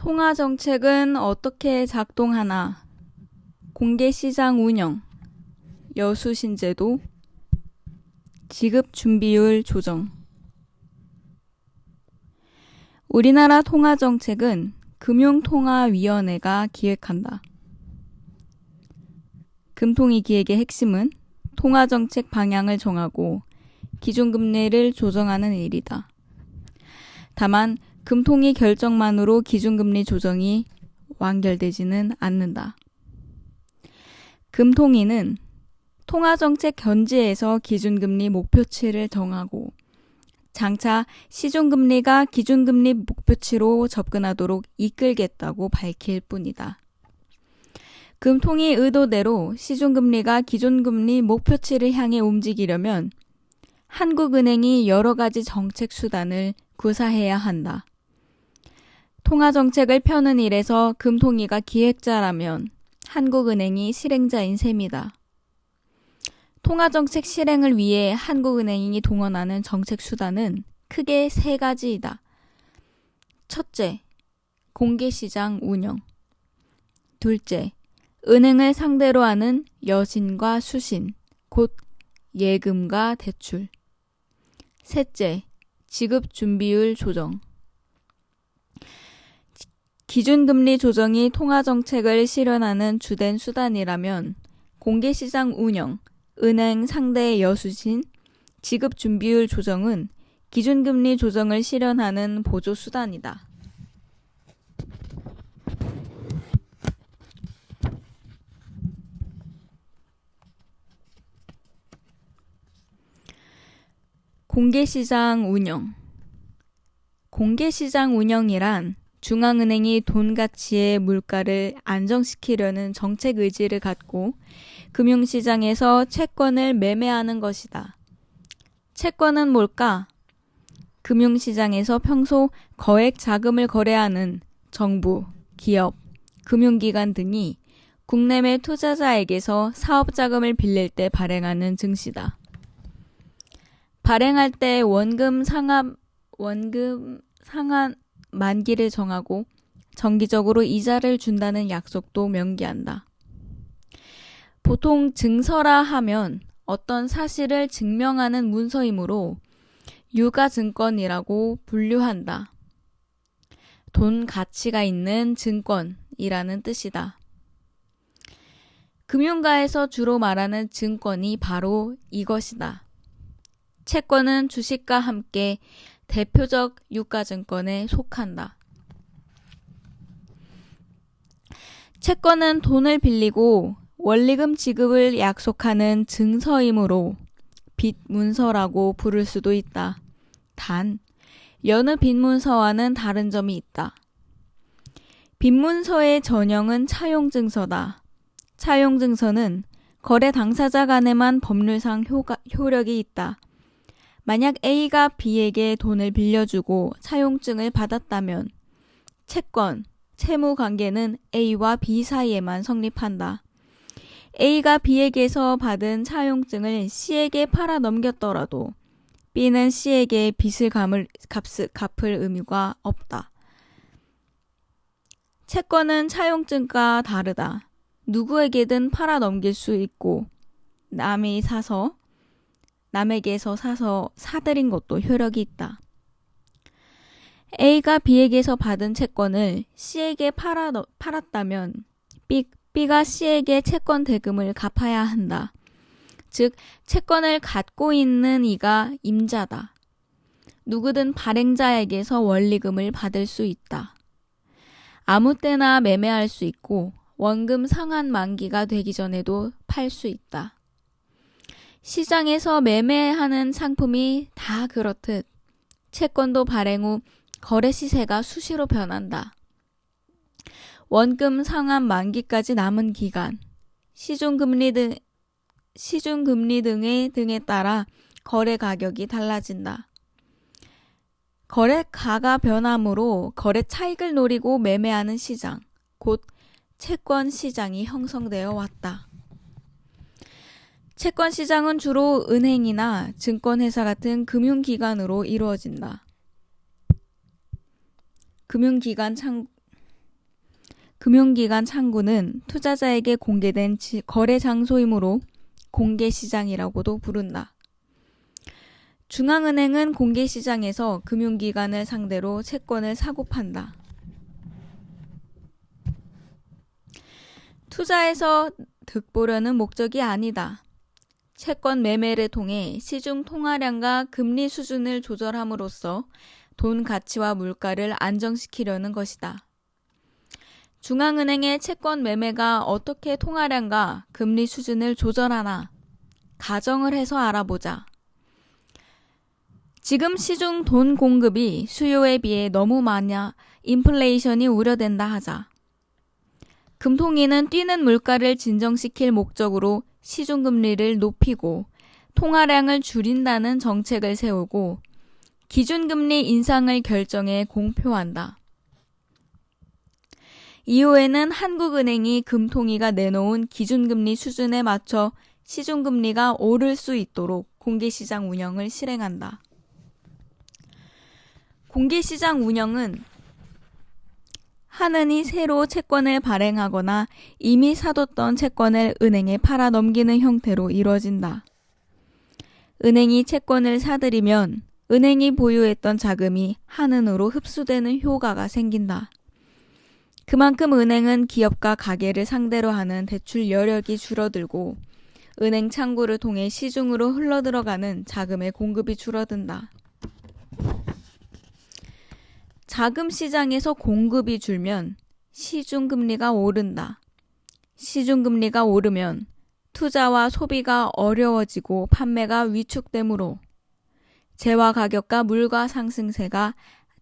통화 정책은 어떻게 작동하나? 공개 시장 운영, 여수 신제도, 지급 준비율 조정. 우리나라 통화 정책은 금융통화위원회가 기획한다. 금통위 기획의 핵심은 통화 정책 방향을 정하고 기준금리를 조정하는 일이다. 다만 금통위 결정만으로 기준금리 조정이 완결되지는 않는다. 금통위는 통화정책 견지에서 기준금리 목표치를 정하고 장차 시중금리가 기준금리 목표치로 접근하도록 이끌겠다고 밝힐 뿐이다. 금통위 의도대로 시중금리가 기준금리 목표치를 향해 움직이려면 한국은행이 여러 가지 정책 수단을 구사해야 한다. 통화 정책을 펴는 일에서 금통위가 기획자라면 한국은행이 실행자인 셈이다. 통화 정책 실행을 위해 한국은행이 동원하는 정책 수단은 크게 세 가지이다. 첫째, 공개 시장 운영. 둘째, 은행을 상대로 하는 여신과 수신, 곧 예금과 대출. 셋째, 지급 준비율 조정. 기준금리 조정이 통화정책을 실현하는 주된 수단이라면 공개시장 운영, 은행 상대 여수신, 지급 준비율 조정은 기준금리 조정을 실현하는 보조 수단이다. 공개시장 운영 공개시장 운영이란 중앙은행이 돈 가치의 물가를 안정시키려는 정책 의지를 갖고 금융시장에서 채권을 매매하는 것이다. 채권은 뭘까? 금융시장에서 평소 거액 자금을 거래하는 정부, 기업, 금융기관 등이 국내외 투자자에게서 사업 자금을 빌릴 때 발행하는 증시다. 발행할 때 원금 상한 원금 상한 만기를 정하고 정기적으로 이자를 준다는 약속도 명기한다. 보통 증서라 하면 어떤 사실을 증명하는 문서이므로 유가증권이라고 분류한다. 돈 가치가 있는 증권이라는 뜻이다. 금융가에서 주로 말하는 증권이 바로 이것이다. 채권은 주식과 함께 대표적 유가증권에 속한다. 채권은 돈을 빌리고 원리금 지급을 약속하는 증서이므로 빚 문서라고 부를 수도 있다. 단, 여느 빚 문서와는 다른 점이 있다. 빚 문서의 전형은 차용 증서다. 차용 증서는 거래 당사자 간에만 법률상 효가, 효력이 있다. 만약 A가 B에게 돈을 빌려주고 차용증을 받았다면 채권, 채무 관계는 A와 B 사이에만 성립한다. A가 B에게서 받은 차용증을 C에게 팔아 넘겼더라도 B는 C에게 빚을 갚을, 갚을 의무가 없다. 채권은 차용증과 다르다. 누구에게든 팔아 넘길 수 있고 남이 사서 남에게서 사서 사들인 것도 효력이 있다. A가 B에게서 받은 채권을 C에게 팔아, 팔았다면 B, B가 C에게 채권 대금을 갚아야 한다. 즉, 채권을 갖고 있는 이가 임자다. 누구든 발행자에게서 원리금을 받을 수 있다. 아무 때나 매매할 수 있고 원금 상한 만기가 되기 전에도 팔 수 있다. 시장에서 매매하는 상품이 다 그렇듯 채권도 발행 후 거래 시세가 수시로 변한다. 원금 상환 만기까지 남은 기간, 시중금리 등, 시중금리 등의 등에 따라 거래 가격이 달라진다. 거래가가 변함으로 거래 차익을 노리고 매매하는 시장, 곧 채권 시장이 형성되어 왔다. 채권 시장은 주로 은행이나 증권회사 같은 금융기관으로 이루어진다. 금융기관 창, 금융기관 창구는 투자자에게 공개된 지- 거래 장소이므로 공개 시장이라고도 부른다. 중앙은행은 공개 시장에서 금융기관을 상대로 채권을 사고 판다. 투자에서 득보려는 목적이 아니다. 채권 매매를 통해 시중 통화량과 금리 수준을 조절함으로써 돈 가치와 물가를 안정시키려는 것이다. 중앙은행의 채권 매매가 어떻게 통화량과 금리 수준을 조절하나 가정을 해서 알아보자. 지금 시중 돈 공급이 수요에 비해 너무 많아 인플레이션이 우려된다 하자. 금통위는 뛰는 물가를 진정시킬 목적으로 시중금리를 높이고 통화량을 줄인다는 정책을 세우고 기준금리 인상을 결정해 공표한다. 이후에는 한국은행이 금통위가 내놓은 기준금리 수준에 맞춰 시중금리가 오를 수 있도록 공개시장 운영을 실행한다. 공개시장 운영은 하느니 새로 채권을 발행하거나 이미 사뒀던 채권을 은행에 팔아 넘기는 형태로 이루어진다. 은행이 채권을 사들이면 은행이 보유했던 자금이 한은으로 흡수되는 효과가 생긴다. 그만큼 은행은 기업과 가게를 상대로 하는 대출 여력이 줄어들고 은행 창구를 통해 시중으로 흘러들어가는 자금의 공급이 줄어든다. 자금 시장에서 공급이 줄면 시중 금리가 오른다. 시중 금리가 오르면 투자와 소비가 어려워지고 판매가 위축되므로 재화 가격과 물가 상승세가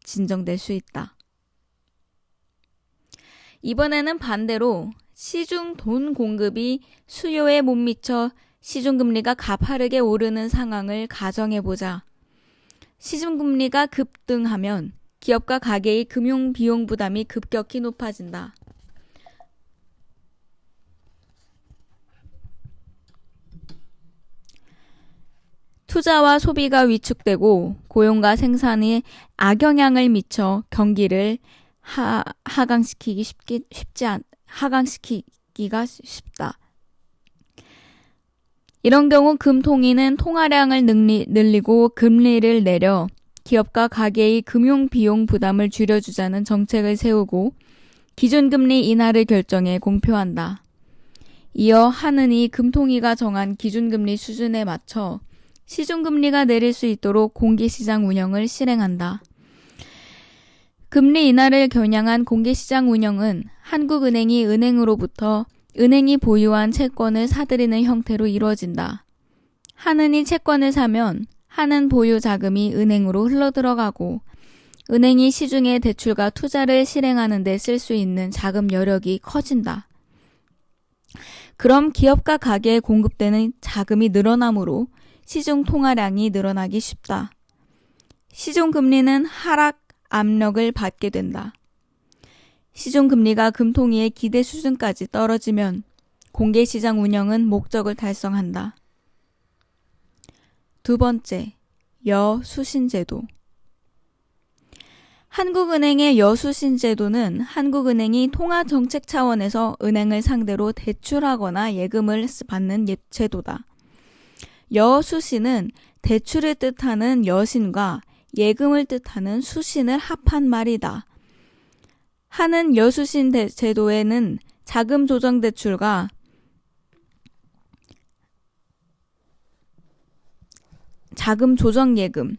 진정될 수 있다. 이번에는 반대로 시중 돈 공급이 수요에 못 미쳐 시중 금리가 가파르게 오르는 상황을 가정해 보자. 시중 금리가 급등하면 기업과 가게의 금융 비용 부담이 급격히 높아진다. 투자와 소비가 위축되고 고용과 생산에 악영향을 미쳐 경기를 하, 하강시키기 쉽기, 쉽지 않, 하강시키기가 쉽다. 이런 경우 금통위는 통화량을 늘리, 늘리고 금리를 내려 기업과 가게의 금융 비용 부담을 줄여주자는 정책을 세우고 기준금리 인하를 결정해 공표한다. 이어 하느니 금통위가 정한 기준금리 수준에 맞춰 시중금리가 내릴 수 있도록 공개시장 운영을 실행한다. 금리 인하를 겨냥한 공개시장 운영은 한국은행이 은행으로부터 은행이 보유한 채권을 사들이는 형태로 이루어진다. 하느니 채권을 사면 하는 보유 자금이 은행으로 흘러들어가고 은행이 시중에 대출과 투자를 실행하는 데 쓸 수 있는 자금 여력이 커진다. 그럼 기업과 가게에 공급되는 자금이 늘어나므로 시중 통화량이 늘어나기 쉽다. 시중 금리는 하락 압력을 받게 된다. 시중 금리가 금통위의 기대 수준까지 떨어지면 공개 시장 운영은 목적을 달성한다. 두 번째, 여수신제도. 한국은행의 여수신제도는 한국은행이 통화정책 차원에서 은행을 상대로 대출하거나 예금을 받는 제도다. 여수신은 대출을 뜻하는 여신과 예금을 뜻하는 수신을 합한 말이다. 하는 여수신 제도에는 자금 조정 대출과 자금 조정 예금,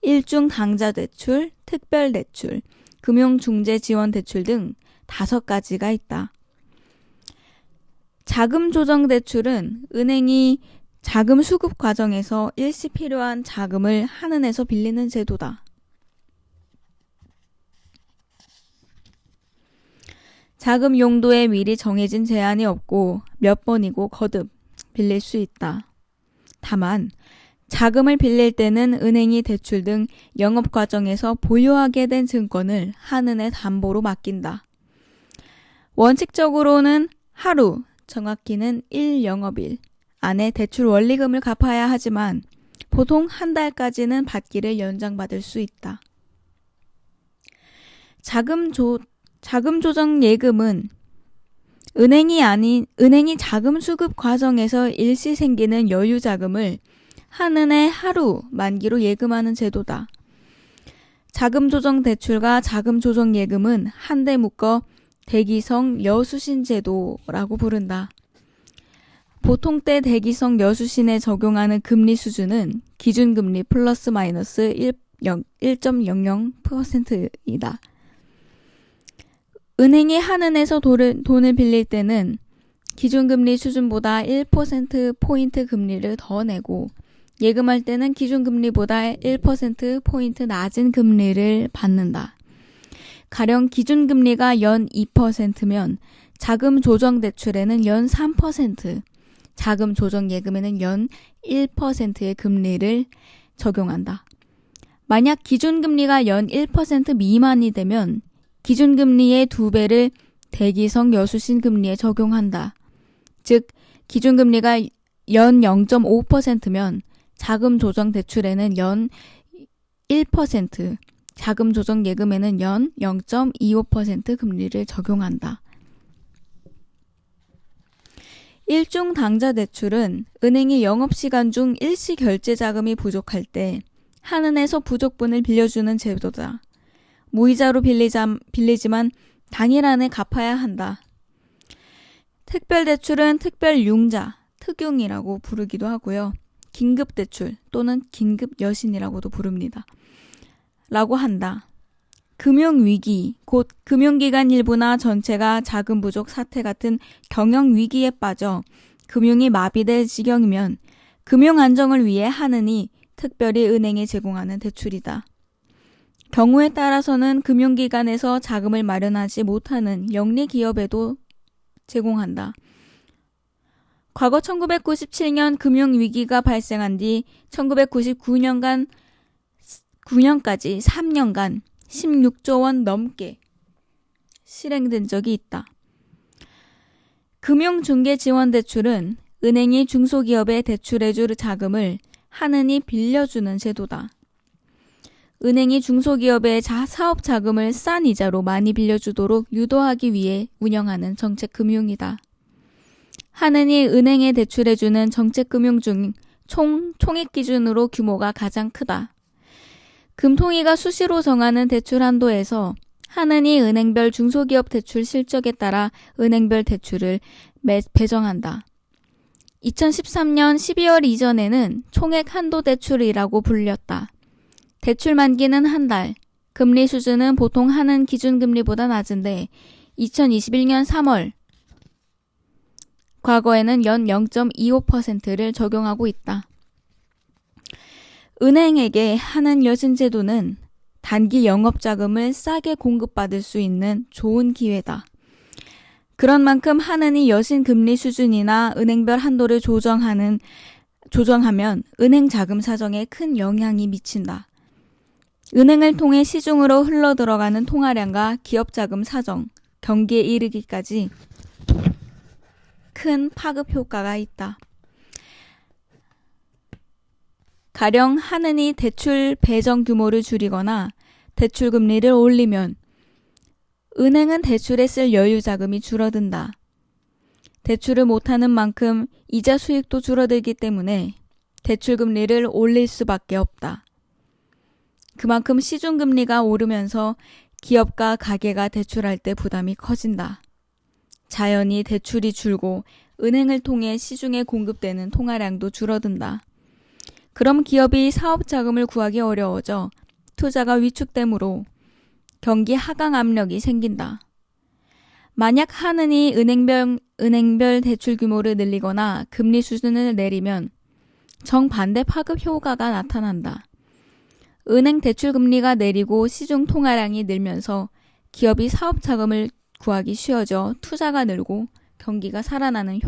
일중 당자 대출, 특별 대출, 금융 중재 지원 대출 등 다섯 가지가 있다. 자금 조정 대출은 은행이 자금 수급 과정에서 일시 필요한 자금을 한은에서 빌리는 제도다. 자금 용도에 미리 정해진 제한이 없고 몇 번이고 거듭 빌릴 수 있다. 다만 자금을 빌릴 때는 은행이 대출 등 영업 과정에서 보유하게 된 증권을 한은에 담보로 맡긴다. 원칙적으로는 하루, 정확히는 1영업일 안에 대출 원리금을 갚아야 하지만 보통 한 달까지는 받기를 연장받을 수 있다. 자금 조, 자금 조정 예금은 은행이 아닌 은행이 자금 수급 과정에서 일시 생기는 여유 자금을 한은의 하루 만기로 예금하는 제도다. 자금 조정 대출과 자금 조정 예금은 한데 묶어 대기성 여수신 제도라고 부른다. 보통 때 대기성 여수신에 적용하는 금리 수준은 기준금리 플러스 마이너스 1, 1.00%이다. 은행이 한은에서 돈을, 빌릴 때는 기준금리 수준보다 1%포인트 금리를 더 내고 예금할 때는 기준금리보다 1%포인트 낮은 금리를 받는다. 가령 기준금리가 연 2%면 자금 조정 대출에는 연 3%, 자금 조정 예금에는 연 1%의 금리를 적용한다. 만약 기준금리가 연 1% 미만이 되면 기준금리의 두 배를 대기성 여수신 금리에 적용한다. 즉, 기준금리가 연 0.5%면 자금 조정 대출에는 연 1%, 자금 조정 예금에는 연 0.25% 금리를 적용한다. 일종 당좌 대출은 은행이 영업시간 중 일시 결제 자금이 부족할 때 한은에서 부족분을 빌려주는 제도다. 무이자로 빌리자, 빌리지만 당일 안에 갚아야 한다. 특별대출은 특별융자, 특용이라고 부르기도 하고요. 긴급대출 또는 긴급여신이라고도 부릅니다. 라고 한다. 금융위기, 곧 금융기관 일부나 전체가 자금 부족 사태 같은 경영위기에 빠져 금융이 마비될 지경이면 금융 안정을 위해 하느니 특별히 은행에 제공하는 대출이다. 경우에 따라서는 금융기관에서 자금을 마련하지 못하는 영리 기업에도 제공한다. 과거 1997년 금융위기가 발생한 뒤 1999년간 9년까지 3년간 16조 원 넘게 실행된 적이 있다. 금융중개지원대출은 은행이 중소기업에 대출해줄 자금을 하느니 빌려주는 제도다. 은행이 중소기업의 사업 자금을 싼 이자로 많이 빌려주도록 유도하기 위해 운영하는 정책금융이다. 하느니 은행에 대출해주는 정책금융 중 총, 총액 기준으로 규모가 가장 크다. 금통위가 수시로 정하는 대출 한도에서 하느니 은행별 중소기업 대출 실적에 따라 은행별 대출을 매, 배정한다. 2013년 12월 이전에는 총액 한도 대출이라고 불렸다. 대출 만기는 한 달, 금리 수준은 보통 하는 기준금리보다 낮은데 2021년 3월 과거에는 연 0.25%를 적용하고 있다. 은행에게 하는 여신 제도는 단기 영업 자금을 싸게 공급받을 수 있는 좋은 기회다. 그런 만큼 하느니 여신 금리 수준이나 은행별 한도를 조정하는 조정하면 은행 자금 사정에 큰 영향이 미친다. 은행을 통해 시중으로 흘러 들어가는 통화량과 기업 자금 사정, 경기에 이르기까지 큰 파급 효과가 있다. 가령 하느니 대출 배정 규모를 줄이거나 대출 금리를 올리면 은행은 대출에 쓸 여유 자금이 줄어든다. 대출을 못하는 만큼 이자 수익도 줄어들기 때문에 대출 금리를 올릴 수밖에 없다. 그만큼 시중 금리가 오르면서 기업과 가게가 대출할 때 부담이 커진다. 자연히 대출이 줄고 은행을 통해 시중에 공급되는 통화량도 줄어든다. 그럼 기업이 사업 자금을 구하기 어려워져 투자가 위축되므로 경기 하강 압력이 생긴다. 만약 하느니 은행별, 은행별 대출 규모를 늘리거나 금리 수준을 내리면 정반대 파급 효과가 나타난다. 은행 대출 금리가 내리고 시중 통화량이 늘면서 기업이 사업 자금을 구하기 쉬워져 투자가 늘고 경기가 살아나는 효